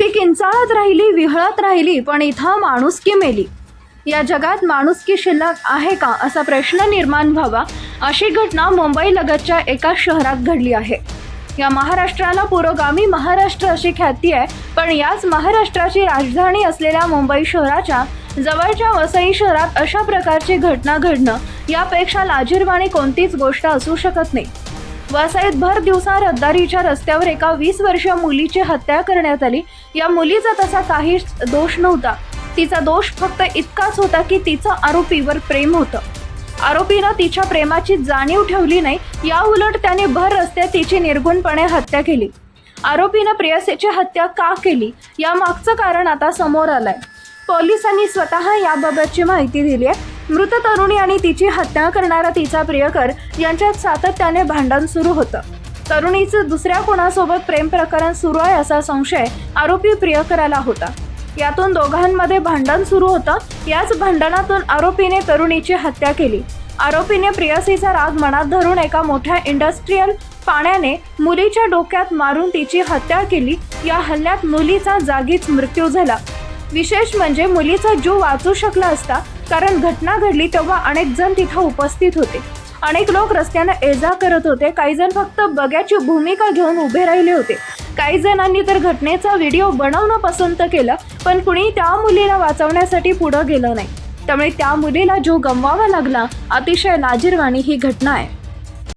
ती किंचाळत राहिली विहळत राहिली पण इथं माणुसकी मेली. या जगात माणुसकी शिल्लक आहे का असा प्रश्न निर्माण व्हावा अशी घटना मुंबई लगतच्या एका शहरात घडली आहे. या महाराष्ट्राला पुरोगामी महाराष्ट्र अशी ख्याती आहे पण याच महाराष्ट्राची राजधानी असलेल्या मुंबई शहराच्या जवळच्या वसई शहरात अशा प्रकारची घटना घडणं यापेक्षा लाजीरवाणी कोणतीच गोष्ट असू शकत नाही. वसईत भर दिवसा रहदारीच्या रस्त्यावर एका वीस वर्षीय मुलीची हत्या करण्यात आली. या मुलीचा तसा काहीच दोष नव्हता. तिचा दोष फक्त इतकाच होता की तिचं आरोपीवर प्रेम होतं. आरोपीनं तिच्या प्रेमाची जाणीव ठेवली नाही. या उलट त्याने भर रस्त्यात तिची निर्गुणपणे हत्या केली. आरोपीनं प्रियसेची हत्या का केली? या मागचं कारण आता समोर आलंय. पोलिसांनी स्वतः याबाबतची माहिती दिली आहे मृत तरुणी आणि तिची हत्या करणारा तिचा प्रियकर यांच्यात सातत्याने भांडण सुरू होतं. तरुणीचं दुसऱ्या कोणासोबत प्रेम प्रकरण सुरू आहे असा संशय आरोपी प्रियकराला होता. यातून दोघांमध्ये भांडण सुरू होतं. याच भांडणातून आरोपीने तरुणीची हत्या केली. आरोपीने प्रियसीचा राग मनात धरून एका मोठ्या इंडस्ट्रीयल पाण्याने मुलीच्या डोक्यात मारून तिची हत्या केली. या हल्ल्यात मुलीचा जागीच मृत्यू झाला. विशेष म्हणजे मुलीचा जीव वाचू शकला असता कारण घटना घडली तेव्हा अनेक जण तिथं उपस्थित होते. अनेक लोक रस्त्यानं ये जा करत होते. काही जण फक्त बग्याची भूमिका घेऊन उभे राहिले होते. काही जणांनी तर घटनेचा व्हिडिओ बनवणं पसंत केलं पण कुणी त्या मुलीला वाचवण्यासाठी पुढं गेलं नाही. त्यामुळे त्या मुलीला जो गमवावा लागला अतिशय लाजीरवाणी ही घटना आहे.